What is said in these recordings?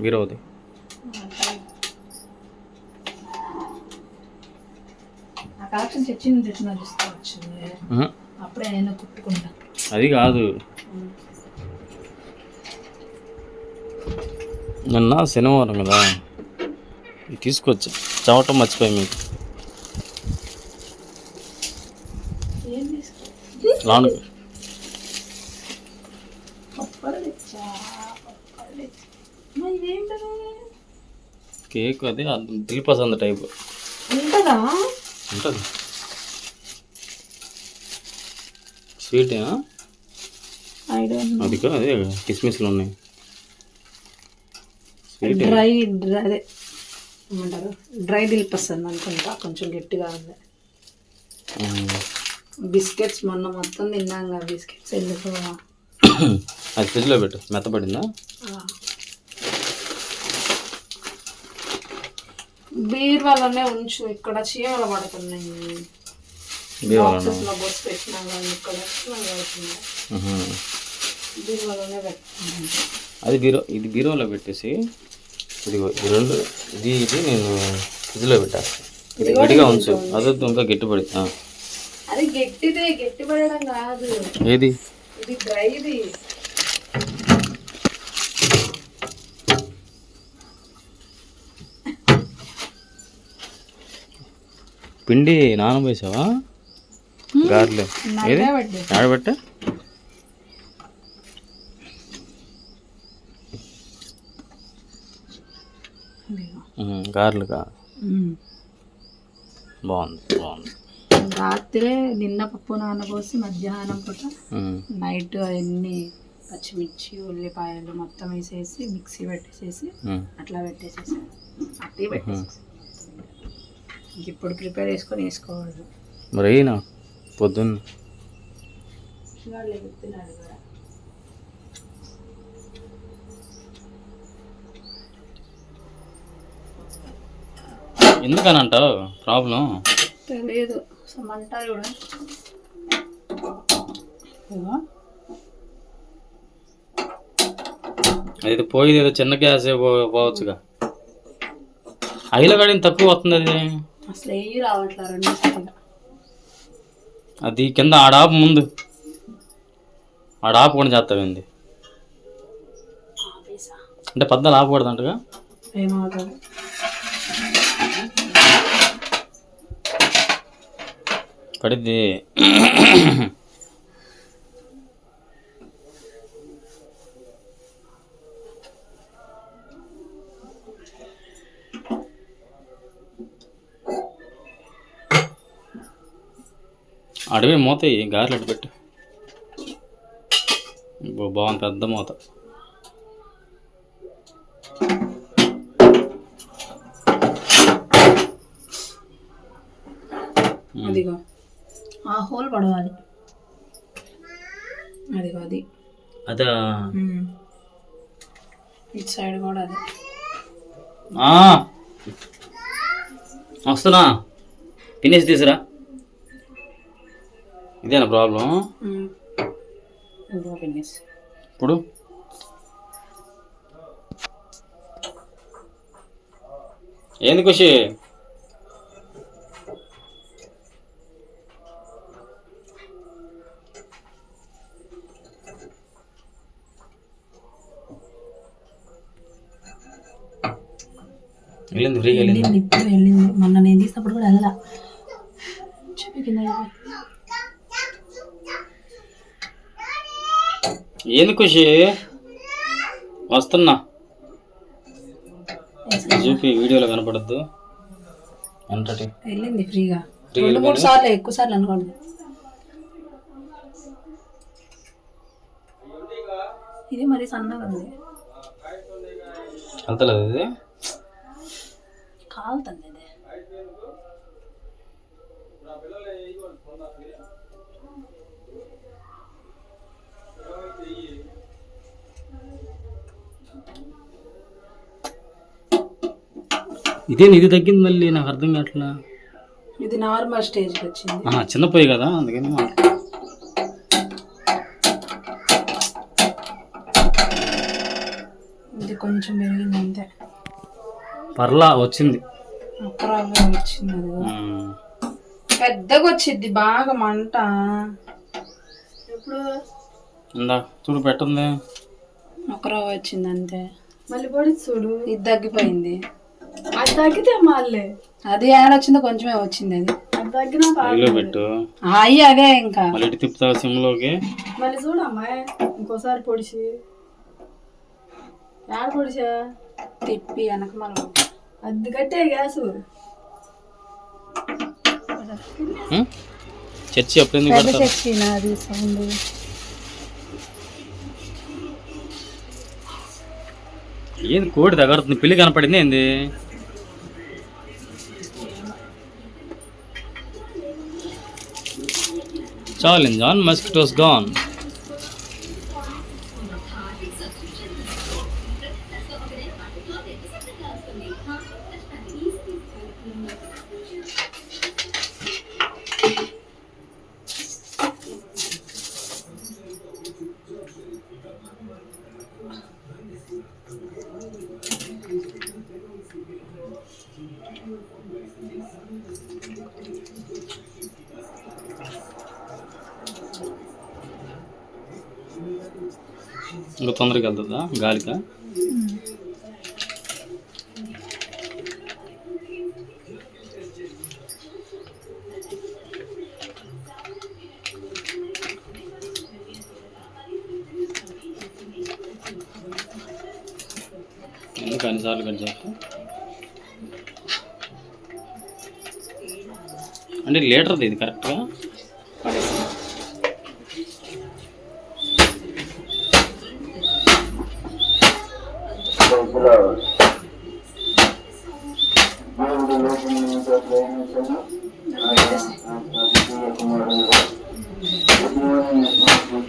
వీరవది ఆ కలెక్షన్ తెచ్చింది తెచ్చిన తీసుకోవచ్చు ఉహు. అప్పుడే నేను కుట్టుకుంటా. అది కాదు. నిన్న శనివారం కదా. తీసుకొచ్చా. చవటం మర్చిపోయి మీకు. లాను కేక్ అది దిల్ పసంద్ టైప్ ఉంటుందా? ఉంటుంది. డోంట్ అది అదే కిస్మిస్లు ఉన్నాయి. స్వీట్ డ్రై డ్రై అదే ఏమంటారు? డ్రై దిల్ప్ వస్తుంది అనుకుంటా కొంచెం గట్టిగా ఉంది. బిస్కెట్స్ మొన్న మొత్తం తిన్నాం కదా బిస్కెట్స్ ఎందుకు? అది ఫ్రిడ్జ్లో పెట్టు మెత్తపడిందా? బీర్ వల్లనే ఉంచు ఇక్కడ చీమలు పడుతున్నాయి. పెట్టినా కానీ ఇక్కడ చీమలు పెట్టుకున్నాను. అది బీరో ఇది బీరోలో పెట్టేసి ఇదిగో ఈ రెండు ఇది ఇది నేను ఫ్రిడ్జ్లో పెట్టేస్తాను ఇది గట్టిగా ఉంచు. అదొద్దు ఇంకా గట్టిపడి ఆ. అది గట్టిదే గట్టి పడడం కాదు. ఏది? ఇది డ్రైది. పిండి నానబోసావా గారెలు. ఏది? ఆడబట్ట గారెలుగా? బాగుంది బాగుంది. రాత్రే నిన్న పప్పు నానబోసి మధ్యాహ్నం పూట. నైట్ అవన్నీ పచ్చిమిర్చి ఉల్లిపాయలు మొత్తం వేసేసి మిక్సీ పెట్టేసేసి. అట్లా పెట్టేసేసి. అట్టి పెట్టేసేసి. ఇప్పుడు ప్రిపేర్ చేసుకొని వేసుకోవాలి. మరి అయినా పొద్దున్న. వాళ్ళు చెప్తున్నాడు కూడా ఎందుకని అంటావు ప్రాబ్లం? తెలియదు సమంట కూడా. అయితే పోయేది ఏదో చిన్న గ్యాస్ పోవచ్చుగా. అయిలో కాడిని తక్కువ వస్తుంది అది. అసలు ఏ రావట్లే రెండు సరిగా అది కింద ఆడాపు ముందు. ఆడాపు కూడా చేస్తావింది? అంటే పద్దాలు ఆపకూడదు అంటగా ఏమవుతుంది అడవి మూత ఇయ్యి, గారెలు అటు పెట్టు. బాగుంది పెద్ద మూత. అదిగో. ఆ హోల్ పడవాలి. అదిగో అది. అదా. ఇటు సైడ్ కూడా అది. వస్తున్నా. తినేసి తీసురా. ఇదేనా ప్రాబ్లం ఇప్పుడు? ఏంది ఖుషి? వెళ్ళింది ఫ్రీగా వెళ్ళింది? వెళ్ళింది ఇప్పుడు వెళ్ళింది. మొన్న నేను తీసినప్పుడు కూడా వెళ్ళా ఏంది ఖుషి వస్తున్నా. చూపి వీడియోలో కనపడద్దు. ఎంతటి వెళ్ళింది ఫ్రీగా. రెండు మూడు సార్లు ఎక్కువ సార్లు అనుకోండి ఇది మరి సన్నగా ఉంది. వెళ్తలేదు ఇది? కాలుతుంది ఇది. ఇదే ఇది తగ్గింది మళ్ళీ నాకు అర్థం కావట్లా? ఇది నార్మల్ స్టేజ్కి వచ్చింది. చిన్న పొయ్యి కదా అందుకని ఇది కొంచెం పెరిగింది అంతే. పర్లా వచ్చింది. వచ్చింది. పెద్దగా వచ్చింది బాగా మంట. ఎప్పుడు? ఇందా చూడు పెట్టండి ఒక రవ్వ వచ్చింది అంతే మళ్ళీ పొడి చూడు. ఇది తగ్గిపోయింది. అది తగ్గితే మళ్ళీ. అది ఏడొచ్చిందో కొంచెమే వచ్చింది అది. అది తగ్గినా హైలో పెట్టు. అయ్యి అదే ఇంకా. మళ్ళీ ఇటు తిప్పుతావు సిమ్లోకి? మళ్ళీ చూడమ్మా. ఇంకోసారి పొడిచి. యాడ పొడిచా? తిప్పి వెనక మనం అది కట్టే గ్యాసు? చర్చి ఎప్పుడు ఎందుకు పెద్ద పెడతారు చచ్చి నాది సౌండ్. ఏంది కోడి తగడుతుంది? పిల్లి కనపడింది ఏంది? ఛాలెంజ్ ఆన్ మస్కిటోస్ గాన్ ఇంకా తొందరగా వెళ్తుందా? గాలిక? ఎందుకు అన్నిసార్లు కట్ చేస్తా? అంటే లీటర్ది ఇది కరెక్ట్గా?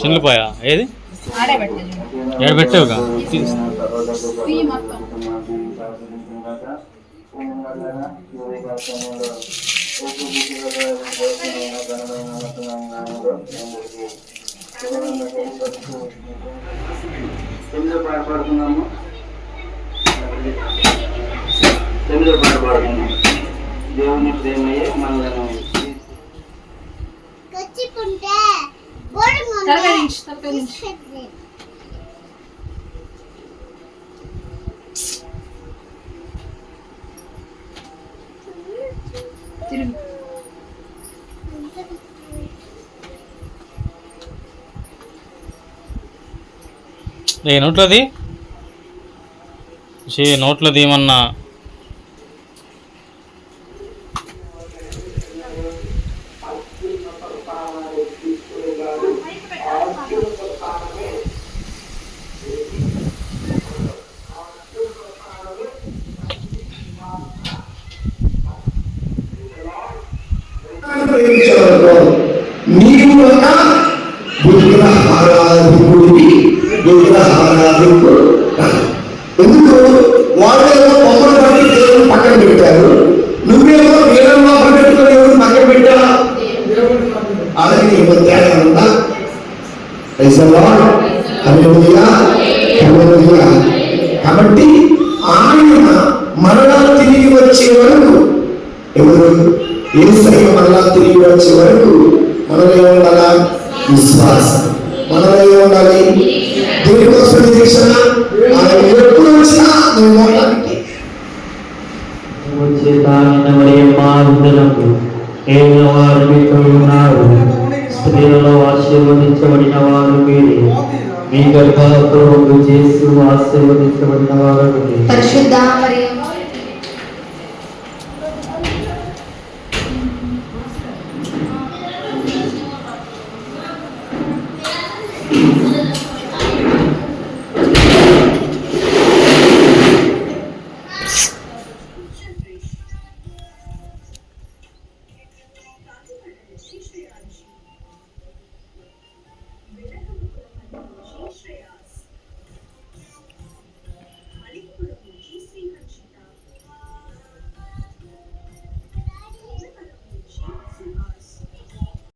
చిన్నపోయా ఏది? ఆడే ఏడు పెట్టావుగా? పియ్యి పాట పాడుతున్నాము. పాడుపడుతున్నాము పాట పాడుతున్నాము. దేవుని ప్రేమయే మనలను ఏ నోట్లది? చే నోట్లది ఏమన్నా ప్రేమించేవారు నీవు ఒక విగ్రహారాధికుడివి విగ్రహారాధికుడు ఎందుకు? వాళ్ళేమో బొమ్మలు పట్టి దేవుడు పక్కన పెట్టారు. నువ్వేమో వీళ్ళలో పెట్టుకుని దేవుని పక్కన పెట్టా? అలాగే నీకు తేడా ఉందా? Praise the కాబట్టి ఆయన మరలా తిరిగి వచ్చే వరకు ఎవరు ఏసై మరలా తిరిగి వచ్చే వరకు మనలో ఏముండాలా విశ్వాసం? మనలో ఏముండాలి? దేనికోసం నిరీక్షణ. ఆయన ఎప్పుడు వచ్చినా నువ్వు మోటానికి మీతో ఉన్నారు. స్త్రీలలో ఆశీర్వదించబడిన వారు మీరే. మీ గర్భాలతో చేస్తూ ఆశీర్వదించబడిన వారు. పరిశుద్ధ మరి